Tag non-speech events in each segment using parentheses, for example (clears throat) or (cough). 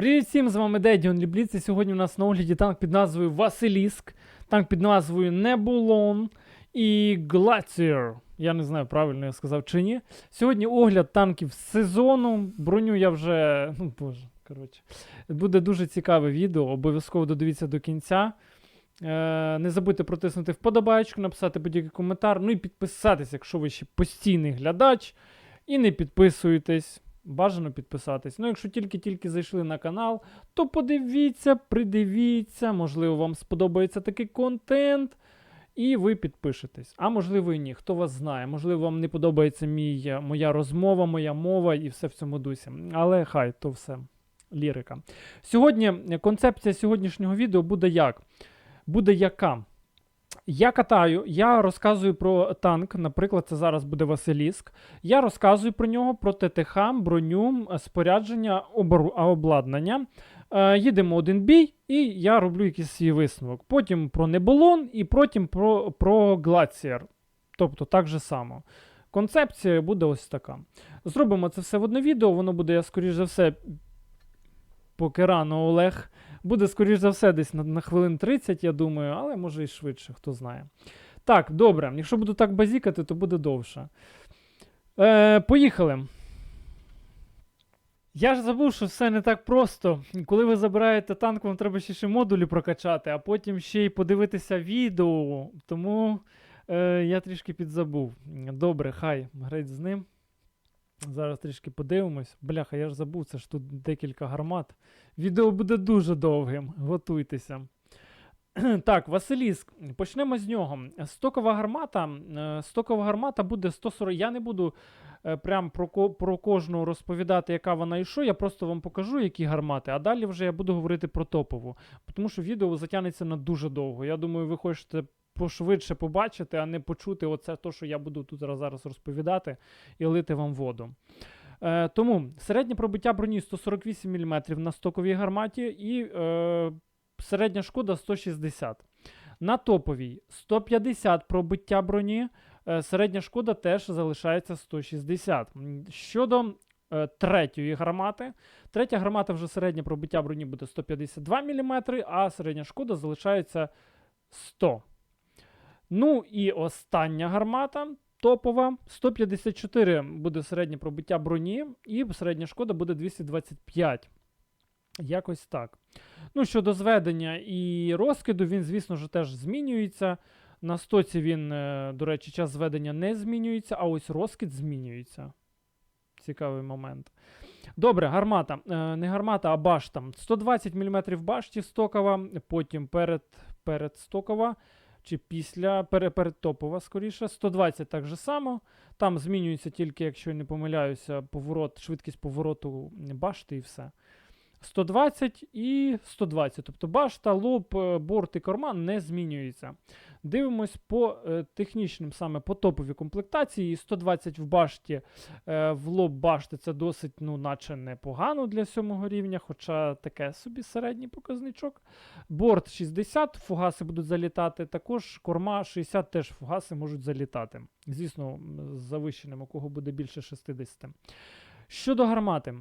Привіт всім, з вами Дедіон Лібліц, і сьогодні у нас на огляді танк під назвою Василіск, танк під назвою Небулон і Глаціер. Я не знаю, правильно я сказав чи ні. Сьогодні огляд танків сезону. Броню я вже. Ну боже, коротше. Буде дуже цікаве відео, обов'язково додивіться до кінця. Е, не забудьте протиснути вподобайку, написати будь-який коментар, ну і підписатись, якщо ви ще постійний глядач. І не підписуєтесь. Бажано підписатись. Ну, якщо тільки-тільки зайшли на канал, то подивіться, придивіться, можливо, вам сподобається такий контент, і ви підпишетесь. А можливо і ні, хто вас знає. Можливо, вам не подобається мій, моя розмова, моя мова і все в цьому дусі. Але хай, то все лірика. Сьогодні е, концепція сьогоднішнього відео буде як? Буде яка? Я катаю, я розказую про танк, наприклад, це зараз буде Василіск. Я розказую про нього, про ТТХ, броню, е, спорядження, обладнання. Е, їдемо один бій, і я роблю якийсь свій висновок. Потім про Неболон і потім про, про Глаціер. Тобто так же само. Концепція буде ось така. Зробимо це все в одне відео, воно буде, я скоріш за все, поки рано Олег. Буде, скоріш за все, десь на, на хвилин 30, я думаю, але може і швидше, хто знає. Так, добре. Якщо буду так базікати, то буде довше. Е, поїхали. Я ж забув, що все не так просто. Коли ви забираєте танк, вам треба ще ще модулі прокачати, а потім ще й подивитися відео. Тому е, я трішки підзабув. Добре, хай, греть з ним. Зараз трішки подивимось. Бляха, я ж забув, це ж тут декілька гармат. Відео буде дуже довгим. Готуйтеся. (clears throat) Так, Василіск. Почнемо з нього. Стокова гармата. е, Стокова гармата буде 140. Я не буду е, прям про, про кожну розповідати, яка вона і що. Я просто вам покажу, які гармати, а далі вже я буду говорити про топову. Тому що відео затягнеться на дуже довго. Я думаю, ви хочете пошвидше побачити, а не почути оце то, що я буду тут зараз- розповідати і лити вам воду. Е, тому середнє пробиття броні 148 мм на стоковій гарматі і е, середня шкода 160. На топовій 150 пробиття броні, е, середня шкода теж залишається 160. М, Щодо е, третьої гармати, третя гармата вже середнє пробиття броні буде 152 мм, а середня шкода залишається 100. Ну і остання гармата топова. 154 буде середнє пробиття броні, і середня шкода буде 225. Якось так. Ну, щодо зведення і розкиду, він, звісно ж, теж змінюється. На стоці він, е, до речі, час зведення не змінюється, а ось розкид змінюється. Цікавий момент. Добре, гармата. Е, Не гармата, а башта. 120 мм башті стокова, потім перед, перед стокова чи після пере- передтопова, скоріше. 120 так же само. Там змінюється тільки, якщо я не помиляюся, поворот, швидкість повороту башти і все. 120 і 120. Тобто башта, лоб, е, борт і корма не змінюються. Дивимось по е, технічним, саме по топовій комплектації. 120 в башті, е, в лоб башти це досить, ну, наче непогано для сьомого рівня, хоча таке собі середній показничок. Борт 60, фугаси будуть залітати. Також корма 60 теж фугаси можуть залітати. Звісно, з завищеним, у кого буде більше 60. Щодо гармати.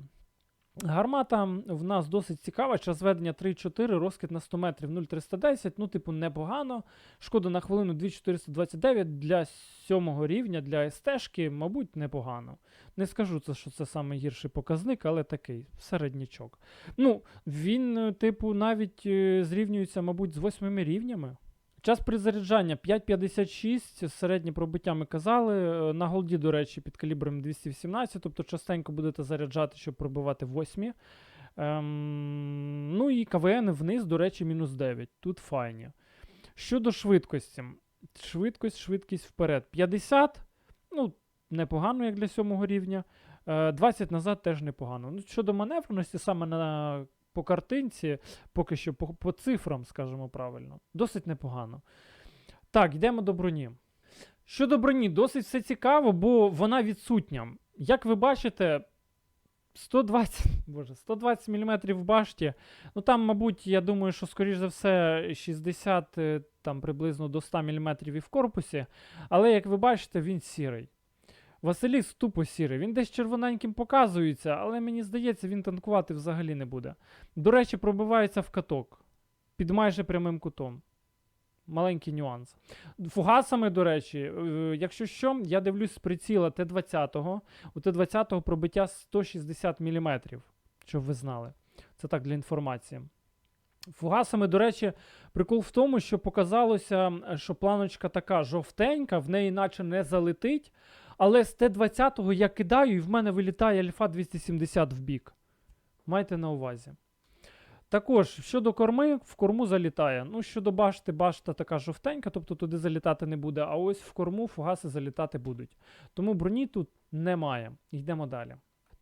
Гармата в нас досить цікава. Час ведення 3,4, розкид на 100 метрів 0,310. Ну, типу, непогано. Шкода на хвилину 2,429 для сьомого рівня, для СТ-шки, мабуть, непогано. Не скажу, це, що це найгірший показник, але такий середнячок. Ну, він, е, типу, навіть е, зрівнюється, мабуть, з восьмими рівнями. Час перезаряджання 5,56, середнє пробиття ми казали. Е, На голді, до речі, під калібром 218, тобто частенько будете заряджати, щоб пробивати восьмі. Ем, ну і КВН вниз, до речі, мінус 9. Тут файні. Щодо швидкості. Швидкість, швидкість вперед. 50, ну, непогано, як для сьомого рівня. Е, 20 назад теж непогано. Ну, щодо маневреності, саме на, по картинці, поки що по, по цифрам, скажімо правильно, досить непогано. Так, йдемо до броні. Щодо броні, досить все цікаво, бо вона відсутня. Як ви бачите, 120, (laughs) боже, 120 мм в башті. Ну там, мабуть, я думаю, що, скоріш за все, 60 е, там приблизно до 100 мм і в корпусі. Але як ви бачите, він сірий. Василіс тупо сірий. Він десь червоненьким показується, але мені здається, він танкувати взагалі не буде. До речі, пробивається в каток під майже прямим кутом. Маленький нюанс. Фугасами, до речі, е, якщо що, я дивлюсь з приціла Т-20. У Т-20 пробиття 160 мм, щоб ви знали. Це так для інформації. Фугасами, до речі, прикол в тому, що показалося, що планочка така жовтенька, в неї наче не залетить. Але з Т-20 я кидаю, і в мене вилітає альфа 270 в бік. Майте на увазі. Також щодо корми, в корму залітає. Ну, щодо башти, башта така жовтенька, тобто туди залітати не буде. А ось в корму фугаси залітати будуть. Тому броні тут немає. Йдемо далі.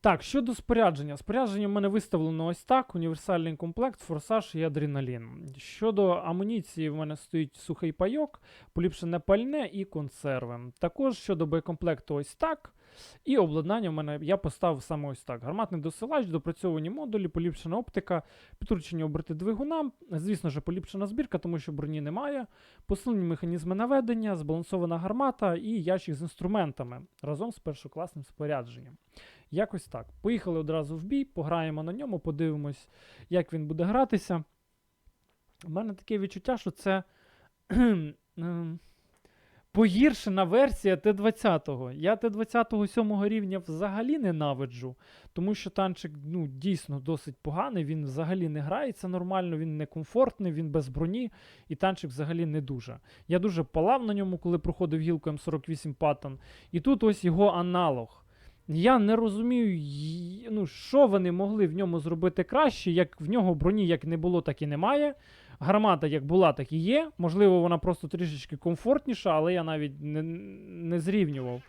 Так, щодо спорядження. Спорядження в мене виставлено ось так: універсальний комплект, форсаж і адреналін. Щодо амуніції, в мене стоїть сухий пайок, поліпшене пальне і консерви. Також щодо боєкомплекту, ось так. І обладнання в мене я поставив саме ось так: гарматний досилач, допрацьовані модулі, поліпшена оптика, підручені оберти двигуна. Звісно ж, поліпшена збірка, тому що броні немає. Посилені механізми наведення, збалансована гармата і ящик з інструментами разом з першокласним спорядженням. Якось так. Поїхали одразу в бій, пограємо на ньому, подивимось, як він буде гратися. У мене таке відчуття, що це (clears throat) ем, погіршена версія Т-20. Я Т-20 7 рівня взагалі ненавиджу, тому що танчик ну, дійсно досить поганий, він взагалі не грається нормально, він не комфортний, він без броні, і танчик взагалі не дуже. Я дуже палав на ньому, коли проходив гілку М48 Паттон. І тут ось його аналог. Я не розумію, ну, що вони могли в ньому зробити краще, як в нього броні як не було, так і немає. Гармата як була, так і є. Можливо, вона просто трішечки комфортніша, але я навіть не, не зрівнював.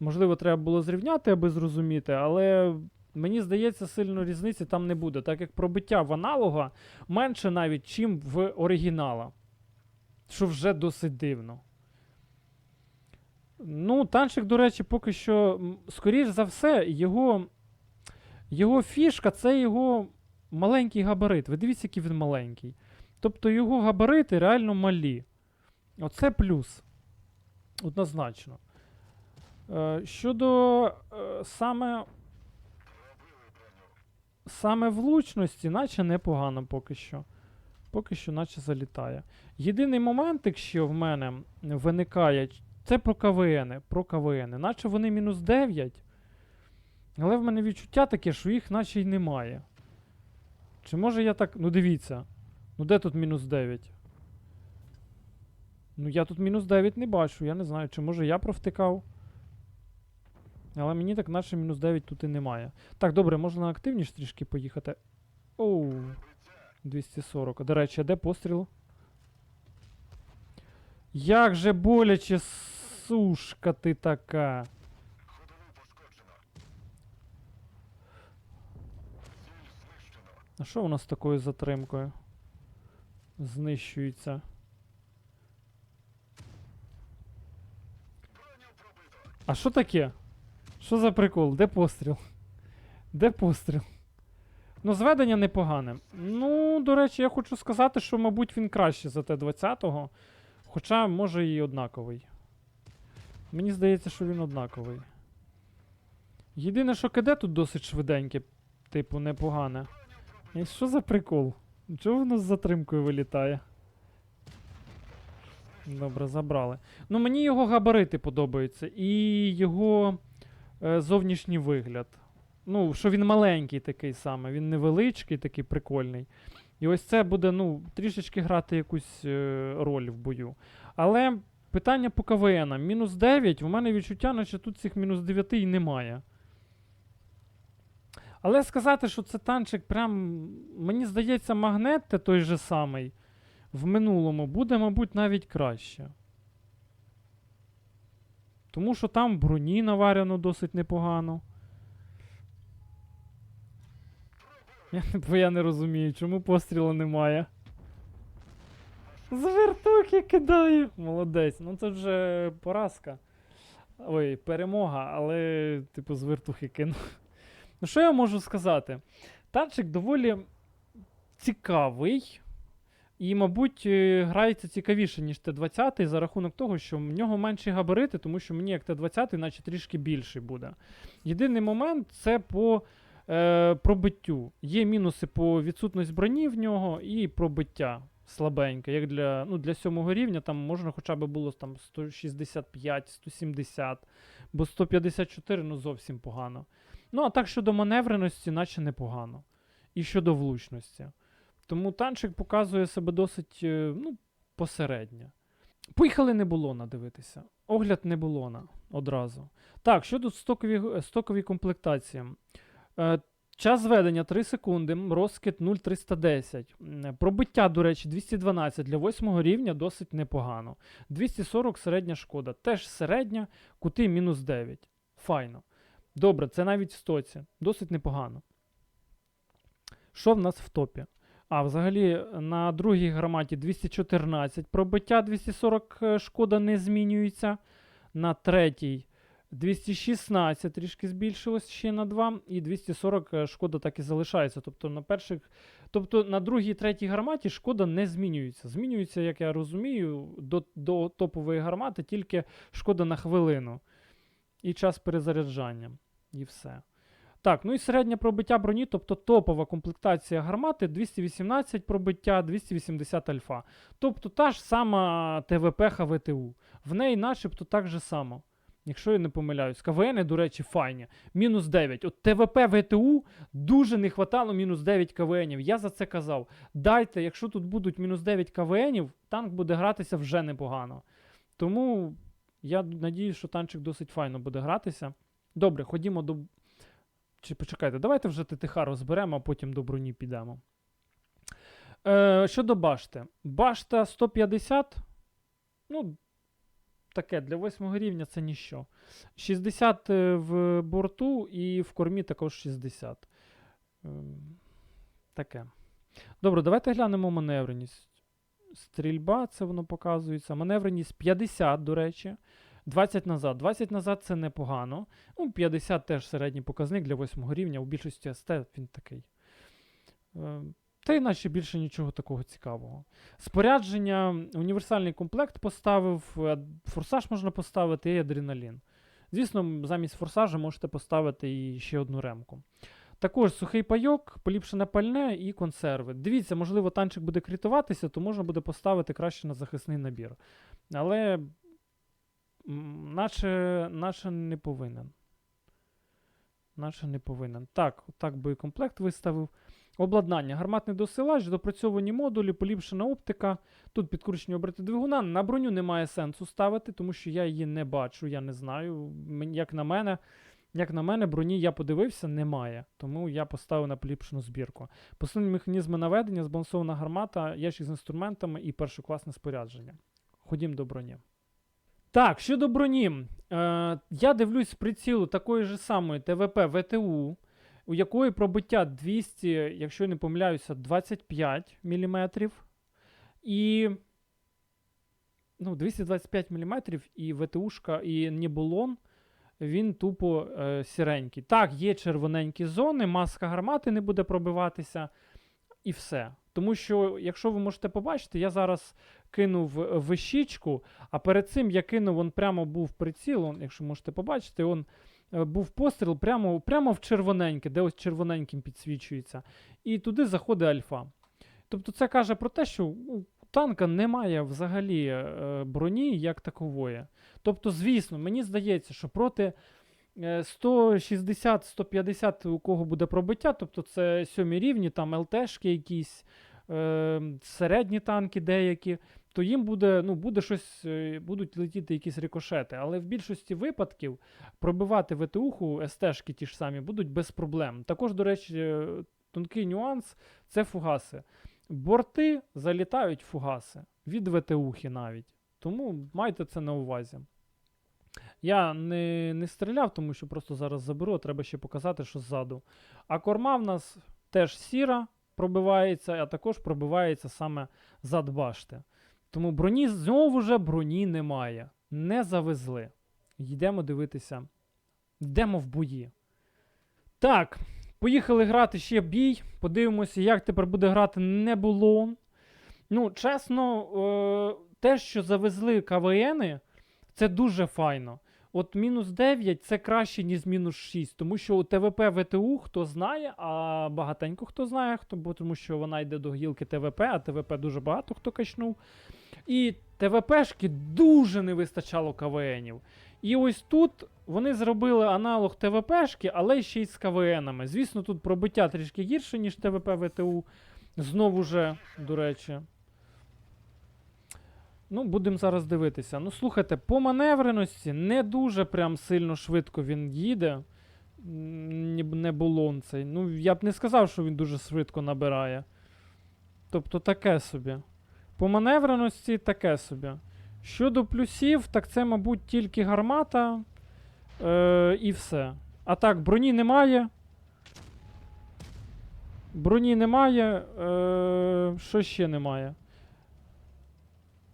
Можливо, треба було зрівняти, аби зрозуміти, але мені здається, сильно різниці там не буде, так як пробиття в аналога менше навіть, чим в оригінала. Що вже досить дивно. Ну, танчик, до речі, поки що, скоріш за все, його, його фішка це його маленький габарит. Ви дивіться, який він маленький. Тобто його габарити реально малі. Оце плюс. Однозначно. Е, щодо е, саме. Саме влучності, наче непогано поки що. Поки що, наче залітає. Єдиний моментик, що в мене виникає, це про КВН. Про КВН. Наче вони мінус 9. Але в мене відчуття таке, що їх наче й немає. Чи може я так. Ну дивіться. Ну де тут мінус 9? Ну я тут мінус 9 не бачу. Я не знаю, чи може я провтикав. Але мені так наче мінус 9 тут і немає. Так, добре, можна на активніше трішки поїхати. Оу. 240. До речі, а де постріл? Як же боляче, сушка ти така. А що у нас з такою затримкою? Знищується. А що таке? Що за прикол? Де постріл? Де постріл? Ну, зведення непогане. Ну, до речі, я хочу сказати, що, мабуть, він краще за Т-20. Хоча, може, і однаковий. Мені здається, що він однаковий. Єдине, що КД тут досить швиденьке, типу, непогане. І що за прикол? Чого воно з затримкою вилітає? Добре, забрали. Ну, мені його габарити подобаються. І його е, зовнішній вигляд. Ну, що він маленький такий саме, він невеличкий, такий прикольний. І ось це буде, ну, трішечки грати якусь е, роль в бою. Але питання по КВН. Мінус 9, у мене відчуття, наче тут цих мінус 9 і немає. Але сказати, що це танчик прям, мені здається, магнет те той же самий в минулому буде, мабуть, навіть краще. Тому що там броні наварено досить непогано. Я, бо я не розумію, чому пострілу немає. З вертухи кидаю. Молодець. Ну це вже поразка. Ой, перемога, але, типу, з вертухи кинув. Ну, що я можу сказати? Танчик доволі цікавий. І, мабуть, е, грається цікавіше, ніж Т-20 за рахунок того, що в нього менші габарити, тому що мені як Т-20, наче трішки більший буде. Єдиний момент це по е, пробиттю. Є мінуси по відсутності броні в нього і пробиття слабеньке. Як для, ну, для сьомого рівня там можна хоча б було там 165, 170, бо 154 ну зовсім погано. Ну, а так щодо маневреності, наче непогано. І щодо влучності. Тому танчик показує себе досить е, ну, посередньо. Поїхали не було надивитися. Огляд не було на одразу. Так, щодо стокові, стокові комплектації. Е, час зведення 3 секунди, розкид 0,310. Пробиття, до речі, 212 для 8 рівня досить непогано. 240 середня шкода. Теж середня, кути мінус 9. Файно. Добре, це навіть в стоці. Досить непогано. Що в нас в топі? А, взагалі, на другій гарматі 214 пробиття, 240 е, шкода не змінюється. На третій 216 трішки збільшилось ще на 2, і 240 е, шкода так і залишається. Тобто на перших, тобто на другій третій гарматі шкода не змінюється. Змінюється, як я розумію, до, до топової гармати тільки шкода на хвилину. І час перезаряджання. І все. Так, ну і середнє пробиття броні, тобто топова комплектація гармати 218 пробиття, 280 альфа. Тобто та ж сама ТВП ХВТУ. В неї начебто так же само. Якщо я не помиляюсь. КВН, до речі, файні. Мінус 9. От ТВП ВТУ дуже не хватало мінус 9 КВНів. Я за це казав. Дайте, якщо тут будуть мінус 9 КВНів, танк буде гратися вже непогано. Тому я надію, що танчик досить файно буде гратися. Добре, ходімо до. Чи почекайте, давайте вже ТТХ розберемо, а потім до броні підемо. Е, щодо башти. Башта 150. Ну, таке, для 8 рівня це ніщо. 60 е, в борту і в кормі також 60. Ем, таке. Добре, давайте глянемо маневреність. Стрільба, це воно показується. Маневреність 50, до речі. 20 назад. 20 назад це непогано. Ну, 50 теж середній показник для 8 рівня. У більшості СТ він такий. Е, Та й більше нічого такого цікавого. Спорядження, універсальний комплект поставив, е, форсаж можна поставити і адреналін. Звісно, замість форсажа можете поставити і ще одну ремку. Також сухий пайок, поліпшене пальне і консерви. Дивіться, можливо, танчик буде крітуватися, то можна буде поставити краще на захисний набір. Але наче, наче не повинен. Наче не повинен. Так, так боєкомплект виставив. Обладнання. Гарматний досилач, допрацьовані модулі, поліпшена оптика. Тут підкручені оберти двигуна. На броню немає сенсу ставити, тому що я її не бачу, я не знаю. Як на мене, як на мене, броні я подивився, немає. Тому я поставив на поліпшену збірку. Посилені механізми наведення, збалансована гармата, ящик з інструментами і першокласне спорядження. Ходім до броні. Так, щодо броні. Е, я дивлюсь прицілу такої ж самої ТВП ВТУ, у якої пробиття 200, якщо я не помиляюся, 25 мм. І. Ну, 225 мм і ВТУшка, і Нібулон, він тупо е, сіренький. Так, є червоненькі зони, маска гармати не буде пробиватися, і все. Тому що, якщо ви можете побачити, я зараз кинув вищічку, а перед цим я кинув, он прямо був приціл, он, якщо можете побачити, он е, був постріл прямо, прямо в червоненьке, де ось червоненьким підсвічується. І туди заходить альфа. Тобто це каже про те, що у танка немає взагалі е, броні як такової. Тобто, звісно, мені здається, що проти е, 160-150 у кого буде пробиття, тобто це сьомі рівні, там ЛТшки якісь, е, середні танки деякі, то їм буде, ну, буде щось, е, будуть летіти якісь рикошети. Але в більшості випадків пробивати ВТУху, СТшки ті ж самі, будуть без проблем. Також, до речі, е, тонкий нюанс це фугаси. Борти залітають фугаси від ВТУхи навіть. Тому майте це на увазі. Я не, не стріляв, тому що просто зараз заберу, треба ще показати, що ззаду. А корма в нас теж сіра пробивається, а також пробивається саме зад башти. Тому броні знову ж броні немає. Не завезли. Йдемо дивитися. Йдемо в бої. Так, поїхали грати ще бій. Подивимося, як тепер буде грати Небулон. Ну, чесно, е, те, що завезли КВНи, це дуже файно. От мінус 9 це краще, ніж мінус 6, тому що у ТВП ВТУ хто знає, а багатенько хто знає, хто, бо тому що вона йде до гілки ТВП, а ТВП дуже багато хто качнув. І ТВПшки дуже не вистачало КВНів. І ось тут вони зробили аналог ТВПшки, але ще й з КВНами. Звісно, тут пробиття трішки гірше, ніж ТВП ВТУ. Знову же, до речі. Ну, будемо зараз дивитися. Ну, слухайте, по маневреності не дуже прям сильно швидко він їде. Не булон цей. Ну, я б не сказав, що він дуже швидко набирає. Тобто таке собі. По маневреності таке собі. Щодо плюсів, так це, мабуть, тільки гармата е, і все. А так, броні немає. Броні немає. Е, що ще немає?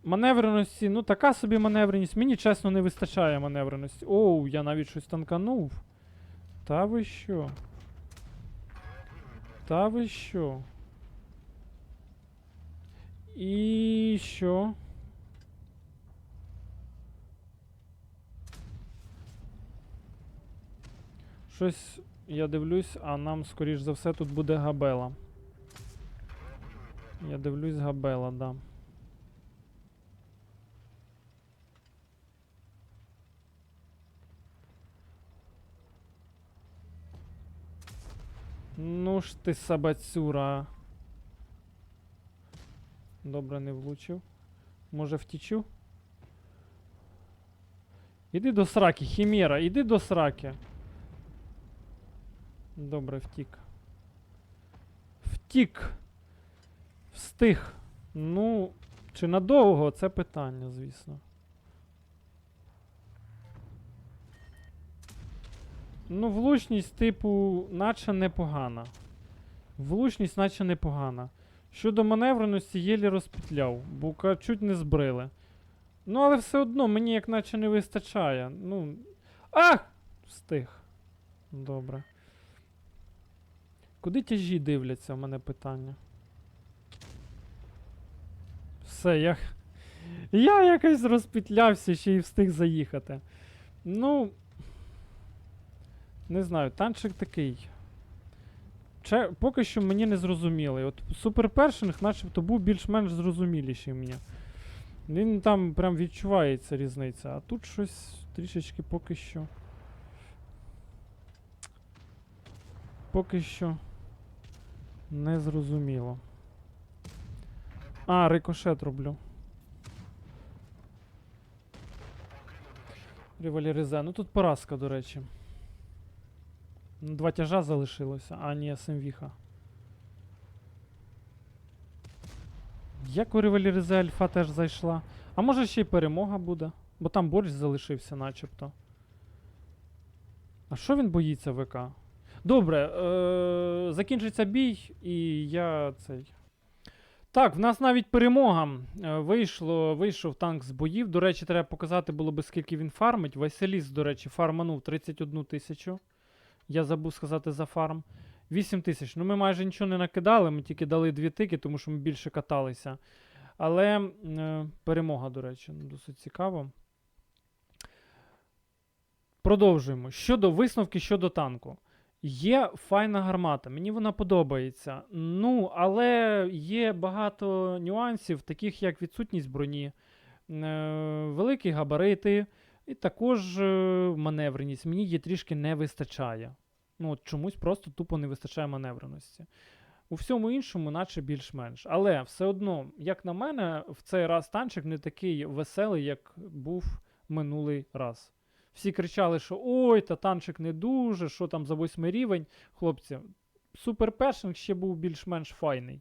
Маневреності, ну така собі маневреність. Мені чесно не вистачає маневреності. Оу, я навіть щось танканув. Та ви що? Та ви що? І що? Щось я дивлюсь, а нам, скоріш за все, тут буде габела. Я дивлюсь габела, да. Ну ж ти сабацюра. Добре, не влучив. Може втічу? Іди до сраки, Хімера, іди до сраки. Добре, втік. Втік. Встиг. Ну, чи надовго це питання, звісно. Ну, влучність, типу, наче непогана. Влучність, наче непогана. Щодо маневреності, єлі розпетляв, бо чуть не збрили. Ну, але все одно мені як наче не вистачає. Ну. Ах! Встиг. Добре. Куди тяжі дивляться, у мене питання. Все, я. Я якось розпетлявся ще й встиг заїхати. Ну. Не знаю, танчик такий. Че, поки що мені не зрозумілий. От супер першинг начебто був більш-менш зрозуміліший мені. Він там прям відчувається різниця, а тут щось трішечки поки що. Поки що. Не зрозуміло. А, рикошет роблю. Револьверизе. Ну тут поразка, до речі. Два тяжа залишилося, а ні, Семвіха. Як у револьверизе Альфа теж зайшла. А може ще й перемога буде? Бо там борщ залишився начебто. А що він боїться ВК? Добре, е- закінчиться бій, і я цей. Так, в нас навіть перемога. Е, вийшло, вийшов танк з боїв. До речі, треба показати було би, скільки він фармить. Василіс, до речі, фарманув 31 тисячу. Я забув сказати за фарм. 8 тисяч. Ну, ми майже нічого не накидали, ми тільки дали дві тики, тому що ми більше каталися. Але е, перемога, до речі, ну, досить цікаво. Продовжуємо. Щодо висновки щодо танку. Є файна гармата, мені вона подобається. Ну, але є багато нюансів, таких як відсутність броні, е, великі габарити, і також е, маневреність. Мені її трішки не вистачає. Ну, от чомусь просто тупо не вистачає маневреності. У всьому іншому, наче більш-менш. Але все одно, як на мене, в цей раз танчик не такий веселий, як був минулий раз. Всі кричали, що ой, та танчик не дуже, що там за восьмий рівень. Хлопці, супер першинг ще був більш-менш файний.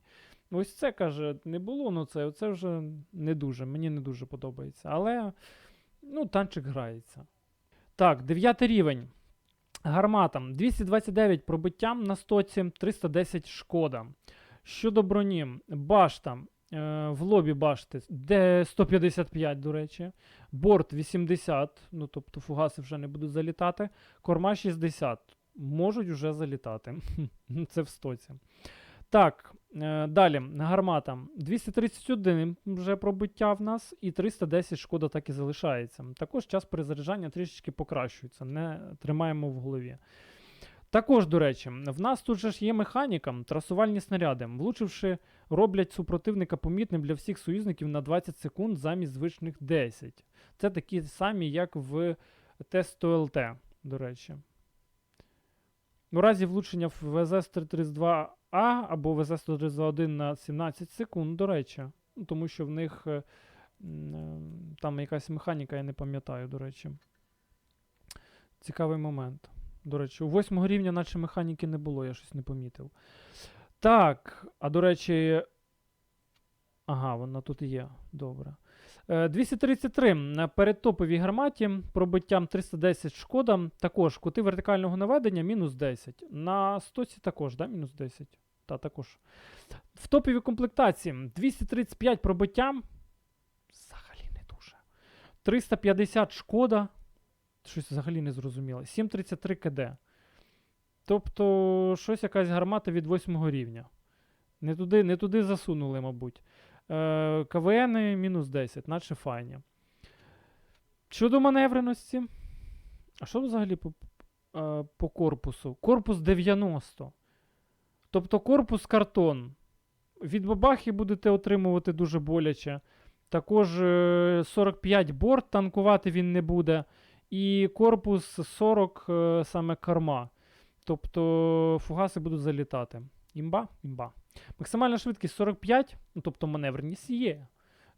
Ось це каже, не було, ну це, це вже не дуже, мені не дуже подобається. Але ну, танчик грається. Так, дев'ятий рівень. Гармата 229 пробиттям на стоці, 310 шкода. Щодо броні, башта е, в лобі башти де 155, до речі. Борт 80, ну тобто фугаси вже не будуть залітати. Корма 60. Можуть вже залітати. (laughs) Це в стоці. Так, далі, гармата. 231 вже пробиття в нас, і 310 шкода так і залишається. Також час перезаряджання трішечки покращується, не тримаємо в голові. Також, до речі, в нас тут же ж є механіка, трасувальні снаряди. Влучивши, роблять супротивника помітним для всіх союзників на 20 секунд замість звичних 10. Це такі самі, як в тесту ЛТ, до речі. У разі влучення в ВЗ-132А або ВЗ-132-1 на 17 секунд, до речі. Ну, тому що в них е, е, там якась механіка, я не пам'ятаю, до речі. Цікавий момент. До речі, у восьмого рівня наче механіки не було, я щось не помітив. Так, а до речі. Ага, вона тут є. Добре. Е, 233 на передтоповій гарматі пробиттям 310 шкода. Також кути вертикального наведення мінус 10. На стоці також, да, мінус 10. Та, також. В топовій комплектації 235 пробиттям. Взагалі не дуже. 350 шкода. Щось взагалі не зрозуміло. 733 КД. Тобто, щось якась гармата від 8 рівня. Не туди, не туди засунули, мабуть. Е, КВН мінус 10, наче файні. Щодо маневреності. А що взагалі по, е, по корпусу? Корпус 90. Тобто корпус картон. Від бабахи будете отримувати дуже боляче. Також е, 45 борт танкувати він не буде. І корпус 40 е, саме корма. Тобто фугаси будуть залітати. Імба? Імба. Максимальна швидкість 45, ну тобто маневреність є.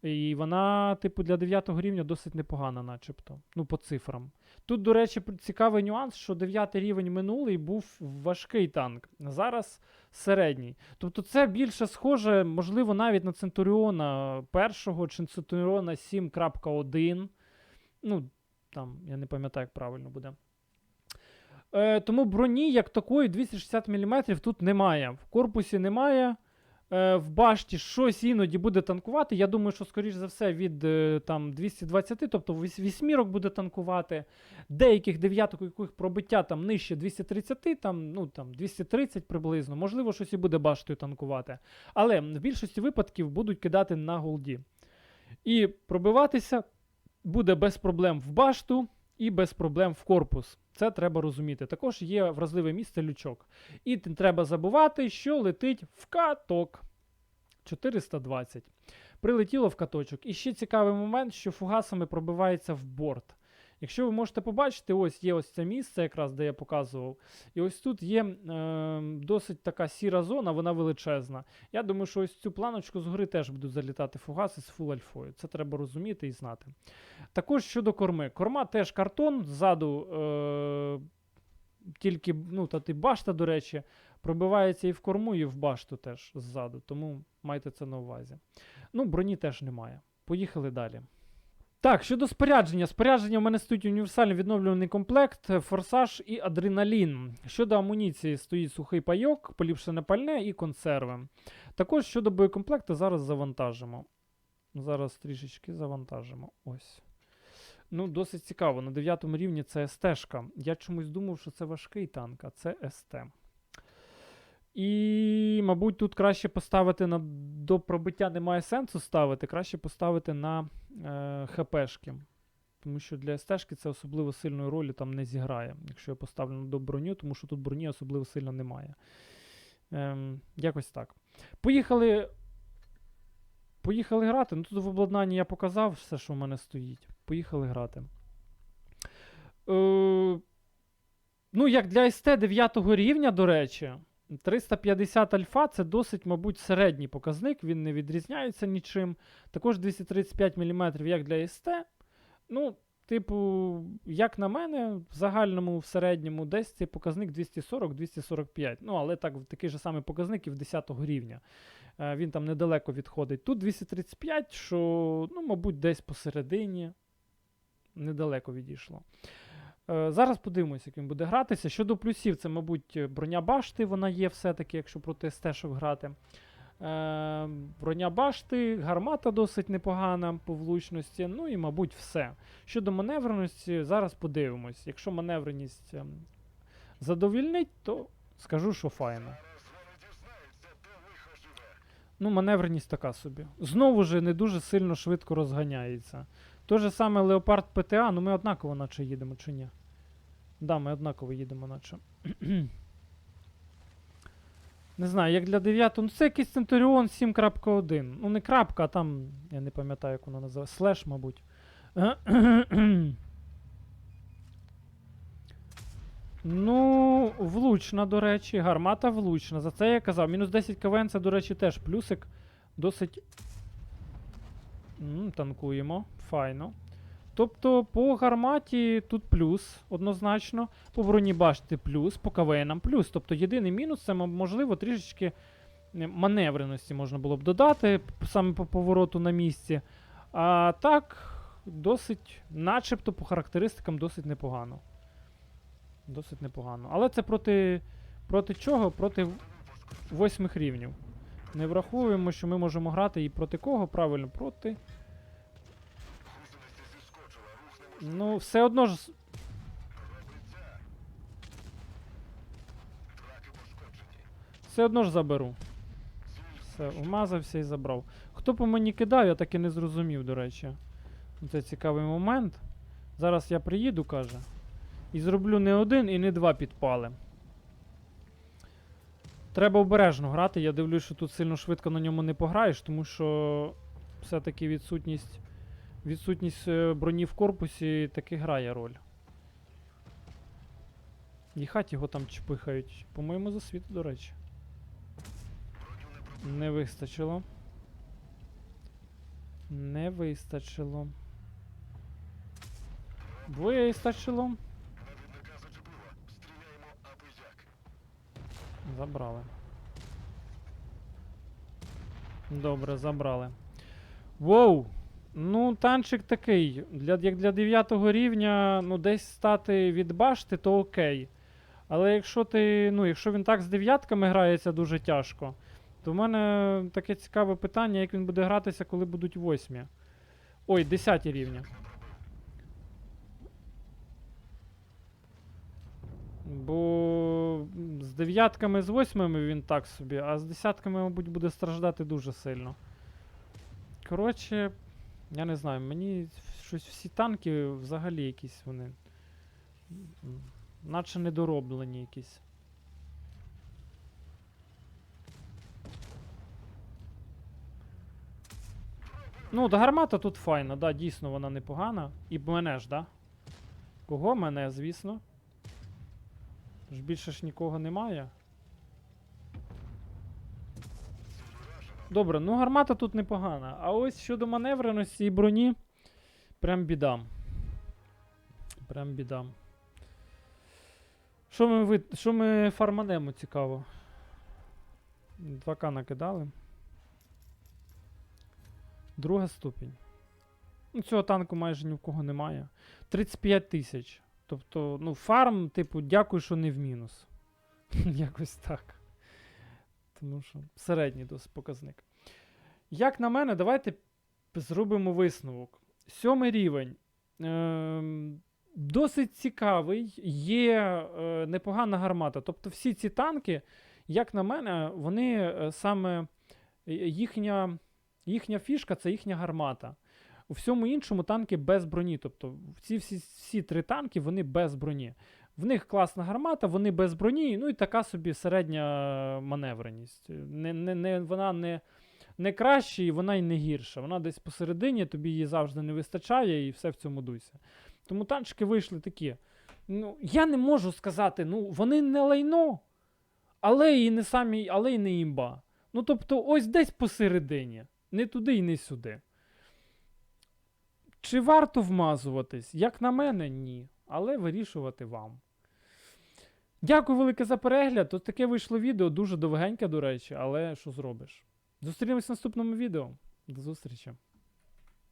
І вона, типу, для 9 рівня досить непогана, начебто. Ну, по цифрам. Тут, до речі, цікавий нюанс, що 9 рівень минулий був важкий танк. Зараз середній. Тобто це більше схоже, можливо, навіть на Центуріона першого чи Центуріона 7.1. Ну, там, я не пам'ятаю, як правильно буде. Е, тому броні, як такої, 260 мм тут немає. В корпусі немає. Е, в башті щось іноді буде танкувати. Я думаю, що, скоріш за все, від е, там, 220, тобто вісьмірок буде танкувати. Деяких дев'яток, у яких пробиття там нижче 230, там, ну, там, 230 приблизно. Можливо, щось і буде баштою танкувати. Але в більшості випадків будуть кидати на голді. І пробиватися буде без проблем в башту і без проблем в корпус. Це треба розуміти. Також є вразливе місце лючок. І треба забувати, що летить в каток. 420. Прилетіло в каточок. І ще цікавий момент, що фугасами пробивається в борт. Якщо ви можете побачити, ось є ось це місце, якраз де я показував. І ось тут є е, досить така сіра зона, вона величезна. Я думаю, що ось цю планочку згори теж будуть залітати фугаси з фул альфою. Це треба розуміти і знати. Також щодо корми. Корма теж картон, ззаду е, тільки ну, та ти башта, до речі, пробивається і в корму, і в башту теж ззаду. Тому майте це на увазі. Ну, броні теж немає. Поїхали далі. Так, щодо спорядження. Спорядження в мене стоїть універсальний відновлюваний комплект, е, форсаж і адреналін. Щодо амуніції стоїть сухий пайок, поліпшене пальне і консерви. Також щодо боєкомплекту зараз завантажимо. Зараз трішечки завантажимо. Ось. Ну, досить цікаво. На 9 рівні це СТ-шка. Я чомусь думав, що це важкий танк, а це СТ. І, мабуть, тут краще поставити на до пробиття немає сенсу ставити, краще поставити на е, ХПшки. Тому що для СТ-шки це особливо сильної ролі там не зіграє, якщо я поставлю на до броню, тому що тут броні особливо сильно немає. Ем, якось так. Поїхали. Поїхали грати. Ну тут в обладнанні я показав все, що в мене стоїть. Поїхали грати. Е, ну, як для СТ 9 рівня, до речі, 350 альфа це досить, мабуть, середній показник, він не відрізняється нічим. Також 235 мм, як для СТ. Ну, типу, як на мене, в загальному, в середньому, десь цей показник 240-245. Ну, але так, такий же самий показник і в 10 рівня. Е, він там недалеко відходить. Тут 235, що, ну, мабуть, десь посередині. Недалеко відійшло. Е, Зараз подивимося, як він буде гратися. Щодо плюсів, це, мабуть, броня башти, вона є все-таки, якщо проти стешок грати. Е, броня башти, гармата досить непогана по влучності. Ну і, мабуть, все. Щодо маневреності, зараз подивимось. Якщо маневреність ем, задовільнить, то скажу, що файно. Ну, маневреність така собі. Знову ж не дуже сильно швидко розганяється. Те же саме Leopard PTA, ну ми однаково наче їдемо, чи ні? Да, ми однаково їдемо, наче. (clears throat) Не знаю, як для 9, ну це якийсь Centurion 7.1. Ну не крапка, а там, я не пам'ятаю, як воно називається. Слеш, мабуть. (clears throat) Ну, влучна, до речі, гармата влучна. За це я казав. Мінус 10 КВН це, до речі, теж плюсик. Досить. М, танкуємо. Файно. Тобто по гарматі тут плюс, однозначно. По броні башти плюс, по КВНам плюс. Тобто єдиний мінус це, можливо, трішечки маневреності можна було б додати, саме по повороту на місці. А так, досить, начебто, по характеристикам досить непогано. Досить непогано. Але це проти. Проти чого? Проти восьмих рівнів. Не враховуємо, що ми можемо грати і проти кого? Правильно, проти. Ну, все одно ж. Все одно ж заберу. Все, вмазався і забрав. Хто по мені кидав, я так і не зрозумів, до речі. Це цікавий момент. Зараз я приїду, каже. І зроблю не один і не два підпали. Треба обережно грати. Я дивлюсь, що тут сильно швидко на ньому не пограєш, тому що все-таки відсутність, відсутність е, броні в корпусі таки грає роль. Їхать його там чпихають. По-моєму, засвіту, до речі. Не вистачило. Не вистачило. Вистачило. Забрали. Добре, забрали. Воу! Ну, танчик такий. Для, як для 9 рівня, ну, десь стати від башти, то окей. Але якщо ти. Ну, якщо він так з дев'ятками грається дуже тяжко, то в мене таке цікаве питання, як він буде гратися, коли будуть восьмі. Ой, 10 рівня. Бо м, з дев'ятками, з восьмими він так собі, а з десятками, мабуть, буде страждати дуже сильно. Коротше, я не знаю, мені щось всі танки взагалі якісь вони. Наче недороблені якісь. Ну, да гармата тут файна, да, дійсно вона непогана. І мене ж, да? Кого? Мене, звісно. Ж більше ж нікого немає. Добре, ну гармата тут непогана. А ось щодо маневреності і броні. Прям біда. Прям біда. Що ми, ви... Що ми фарманемо цікаво? 2К накидали. Друга ступінь. Ну, цього танку майже ні в кого немає. 35 тисяч. Тобто, ну, фарм, типу, дякую, що не в мінус. (laughs) Якось так. Тому що середній досить показник. Як на мене, давайте зробимо висновок. Сьомий рівень. Ем, досить цікавий, є е, непогана гармата. Тобто, всі ці танки, як на мене, вони е, саме е, їхня, їхня фішка це їхня гармата. У всьому іншому танки без броні. Тобто ці всі, всі три танки вони без броні. В них класна гармата, вони без броні, ну і така собі середня маневреність. Не, не, не, вона не, не краща і вона й не гірша. Вона десь посередині, тобі її завжди не вистачає, і все в цьому дусі. Тому танчики вийшли такі. Ну, я не можу сказати, ну, вони не лайно, але і не самі, але і не імба. Ну, тобто, ось десь посередині. Не туди і не сюди. Чи варто вмазуватись? Як на мене, ні. Але вирішувати вам. Дякую велике за перегляд. Ось таке вийшло відео, дуже довгеньке, до речі, але що зробиш? Зустрінемось в наступному відео. До зустрічі.